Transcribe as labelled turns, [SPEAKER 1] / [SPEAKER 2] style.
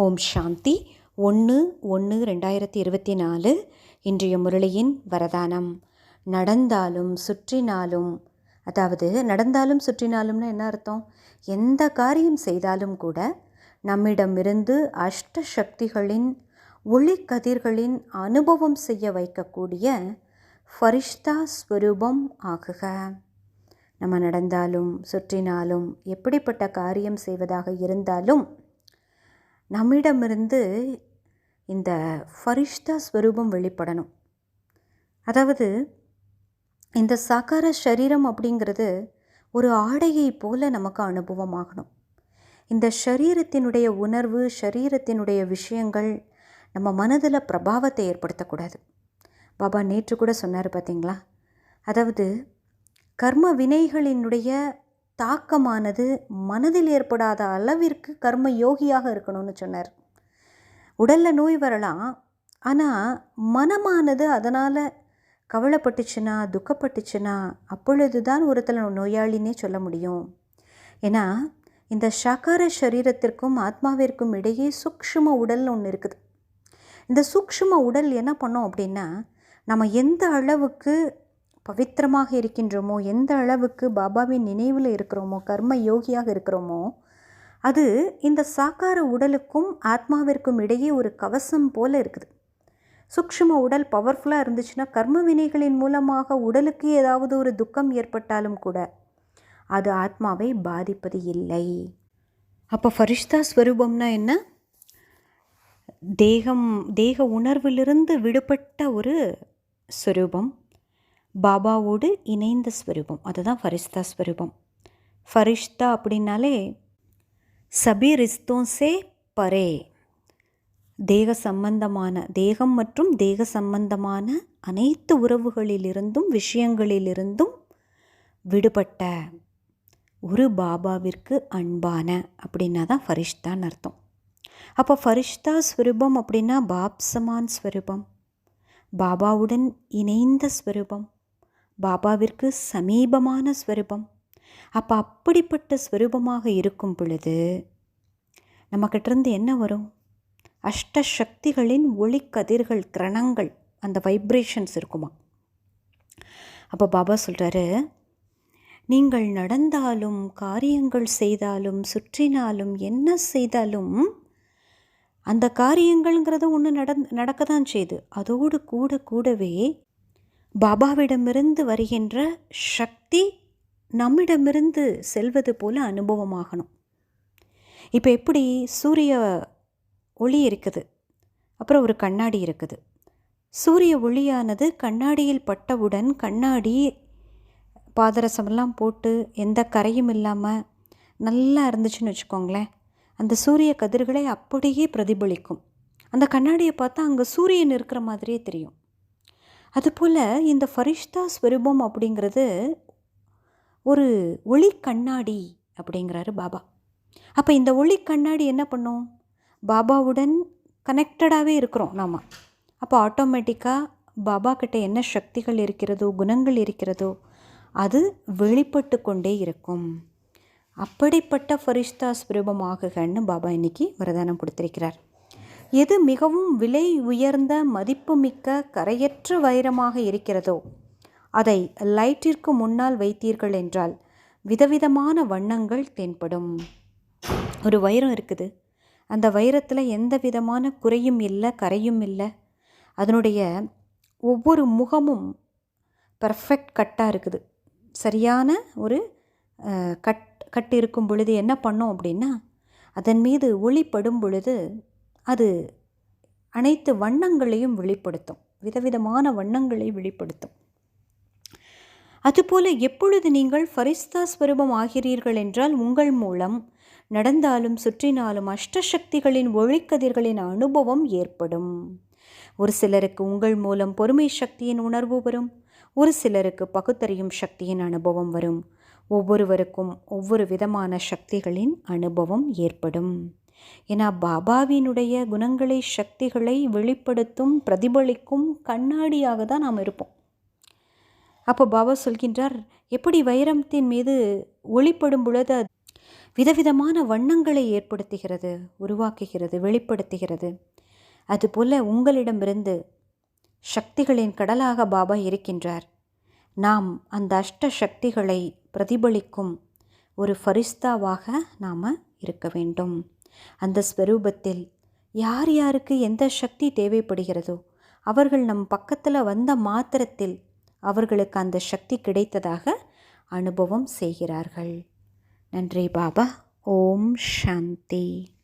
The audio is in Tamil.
[SPEAKER 1] ஓம் சாந்தி. ஒன்று ஒன்று ரெண்டாயிரத்தி இருபத்தி நாலு. இன்றைய முரளியின் வரதானம். நடந்தாலும் சுற்றினாலும் அதாவது நடந்தாலும் சுற்றினாலும்னு என்ன அர்த்தம்? எந்த காரியம் செய்தாலும் கூட நம்மிடமிருந்து அஷ்ட சக்திகளின் ஒளிக்கதிர்களின் அனுபவம் செய்ய வைக்கக்கூடிய ஃபரிஷ்தா ஸ்வரூபம் ஆகுக. நம்ம நடந்தாலும் சுற்றினாலும் எப்படிப்பட்ட காரியம் செய்வதாக இருந்தாலும் நம்மிடமிருந்து இந்த ஃபரிஷ்தா ஸ்வரூபம் வெளிப்படணும். அதாவது இந்த சாக்கார சரீரம் அப்படிங்கிறது ஒரு ஆடையை போல நமக்கு அனுபவமாகணும். இந்த சரீரத்தினுடைய உணர்வு சரீரத்தினுடைய விஷயங்கள் நம்ம மனதில் பிரபாவத்தை ஏற்படுத்தக்கூடாது. பாபா நேற்று கூட சொன்னார் பார்த்தீங்களா அதாவது கர்ம வினைகளினுடைய தாக்கமானது மனதில் ஏற்படாத அளவிற்கு கர்ம யோகியாக இருக்கணும்னு சொன்னார். உடலில் நோய் வரலாம். ஆனால் மனமானது அதனால் கவலைப்பட்டுச்சுன்னா துக்கப்பட்டுச்சுன்னா அப்பொழுது தான் ஒருத்தர் நோயாளினே சொல்ல முடியும். ஏன்னா இந்த சாக்கார சரீரத்திற்கும் ஆத்மாவிற்கும் இடையே சூக்ஷ்ம உடல் ஒன்று இருக்குது. இந்த சூக்ஷ்ம உடல் என்ன பண்ணோம் அப்படின்னா நம்ம எந்த அளவுக்கு பவித்திரமாக இருக்கின்றோமோ? எந்த அளவுக்கு பாபாவின் நினைவில் இருக்கிறோமோ? கர்ம யோகியாக இருக்கிறோமோ? அது இந்த சாக்கார உடலுக்கும் ஆத்மாவிற்கும் இடையே ஒரு கவசம் போல இருக்குது. சூக்ஷ்ம உடல் பவர்ஃபுல்லாக இருந்துச்சுன்னா கர்ம வினைகளின் மூலமாக உடலுக்கு ஏதாவது ஒரு துக்கம் ஏற்பட்டாலும் கூட அது ஆத்மாவை பாதிப்பது இல்லை. அப்போ ஃபரிஷ்தா ஸ்வரூபம்னா என்ன? தேகம் தேக உணர்விலிருந்து விடுபட்ட ஒரு ஸ்வரூபம். பாபாவோடு இணைந்த ஸ்வரூபம். அதுதான் ஃபரிஷ்தா ஸ்வரூபம். ஃபரிஷ்தா அப்படின்னாலே சபி ரிஸ்தோசே பரே. தேக சம்பந்தமான தேகம் மற்றும் தேக சம்பந்தமான அனைத்து உறவுகளிலிருந்தும் விஷயங்களிலிருந்தும் விடுபட்ட ஒரு பாபாவிற்கு அன்பான அப்படின்னா தான் ஃபரிஷ்தான்னு அர்த்தம். அப்போ ஃபரிஷ்தா ஸ்வரூபம் அப்படின்னா பாப்சமான் ஸ்வரூபம். பாபாவுடன் இணைந்த ஸ்வரூபம். பாபாவிற்கு சமீபமான ஸ்வரூபம். அப்போ அப்படிப்பட்ட ஸ்வரூபமாக இருக்கும் பொழுது நம்மக்கிட்டேருந்து என்ன வரும்? அஷ்ட சக்திகளின் ஒளிக்கதிர்கள் கிரணங்கள் அந்த வைப்ரேஷன்ஸ் இருக்குமா? அப்போ பாபா சொல்கிறாரு நீங்கள் நடந்தாலும் காரியங்கள் செய்தாலும் சுற்றினாலும் என்ன செய்தாலும் அந்த காரியங்கள்ங்கிறது ஒன்று நட நடக்க தான் செய்யுது அதோடு கூட கூடவே பாபாவிடமிருந்து வருகின்ற சக்தி நம்மிடமிருந்து செல்வது போல அனுபவமாகணும். இப்போ எப்படி சூரிய ஒளி இருக்குது? அப்புறம் ஒரு கண்ணாடி இருக்குது. சூரிய ஒளியானது கண்ணாடியில் பட்டவுடன் கண்ணாடி பாதரசமெல்லாம் போட்டு எந்த கரையும் இல்லாமல் நல்லா இருந்துச்சுன்னு வச்சுக்கோங்களேன். அந்த சூரிய கதிர்களை அப்படியே பிரதிபலிக்கும். அந்த கண்ணாடியை பார்த்தா அங்கே சூரியன் இருக்கிற மாதிரியே தெரியும். அதுபோல் இந்த ஃபரிஷ்தா ஸ்வரூபம் அப்படிங்கிறது ஒரு ஒளி கண்ணாடி அப்படிங்கிறாரு பாபா. அப்போ இந்த ஒளி கண்ணாடி என்ன பண்ணும்? பாபாவுடன் கனெக்டடாகவே இருக்கிறோம் நாம். அப்போ ஆட்டோமேட்டிக்காக பாபா கிட்ட என்ன சக்திகள் இருக்கிறதோ குணங்கள் இருக்கிறதோ அது வெளிப்பட்டு கொண்டே இருக்கும். அப்படிப்பட்ட ஃபரிஷ்தா ஸ்வரூபமாகுகன்னு பாபா இன்னைக்கு வரதானம் கொடுத்திருக்கிறார். எது மிகவும் விலை உயர்ந்த மதிப்புமிக்க கரையற்ற வைரமாக இருக்கிறதோ அதை லைட்டிற்கு முன்னால் வைத்தீர்கள் என்றால் விதவிதமான வண்ணங்கள் தென்படும். ஒரு வைரம் இருக்குது. அந்த வைரத்தில் எந்த விதமான குறையும் இல்லை கரையும் இல்லை. அதனுடைய ஒவ்வொரு முகமும் பர்ஃபெக்ட் கட்டாக இருக்குது. சரியான ஒரு கட் கட் இருக்கும் பொழுது என்ன பண்ணோம் அப்படின்னா அதன் மீது ஒளிப்படும் பொழுது அது அனைத்து வண்ணங்களையும் வெளிப்படுத்தும். விதவிதமான வண்ணங்களை வெளிப்படுத்தும். அதுபோல எப்பொழுது நீங்கள் ஃபரிஸ்தா ஸ்வரூபம் ஆகிறீர்கள் என்றால் உங்கள் மூலம் நடந்தாலும் சுற்றினாலும் அஷ்டசக்திகளின் ஒழிக்கதிர்களின் அனுபவம் ஏற்படும். ஒரு சிலருக்கு உங்கள் மூலம் பொறுமை சக்தியின் உணர்வு வரும். ஒரு சிலருக்கு பகுத்தறியும் சக்தியின் அனுபவம் வரும். ஒவ்வொருவருக்கும் ஒவ்வொரு விதமான சக்திகளின் அனுபவம் ஏற்படும். ஏன்னா பாபாவினுடைய குணங்களை சக்திகளை வெளிப்படுத்தும் பிரதிபலிக்கும் கண்ணாடியாக தான் நாம் இருப்போம். அப்போ பாபா சொல்கின்றார் எப்படி வைரத்தின் மீது ஒளிப்படும் பொழுது விதவிதமான வண்ணங்களை ஏற்படுத்துகிறது உருவாக்குகிறது வெளிப்படுத்துகிறது. அதுபோல் உங்களிடமிருந்து சக்திகளின் கடலாக பாபா இருக்கின்றார். நாம் அந்த அஷ்ட சக்திகளை பிரதிபலிக்கும் ஒரு ஃபரிஸ்தாவாக நாம் இருக்க வேண்டும். அந்த ஸ்வரூபத்தில் யார் யாருக்கு எந்த சக்தி தேவைப்படுகிறதோ அவர்கள் நம் பக்கத்தில் வந்த மாத்திரத்தில் அவர்களுக்கு அந்த சக்தி கிடைத்ததாக அனுபவம் செய்கிறார்கள். நன்றி பாபா. ஓம் சாந்தி.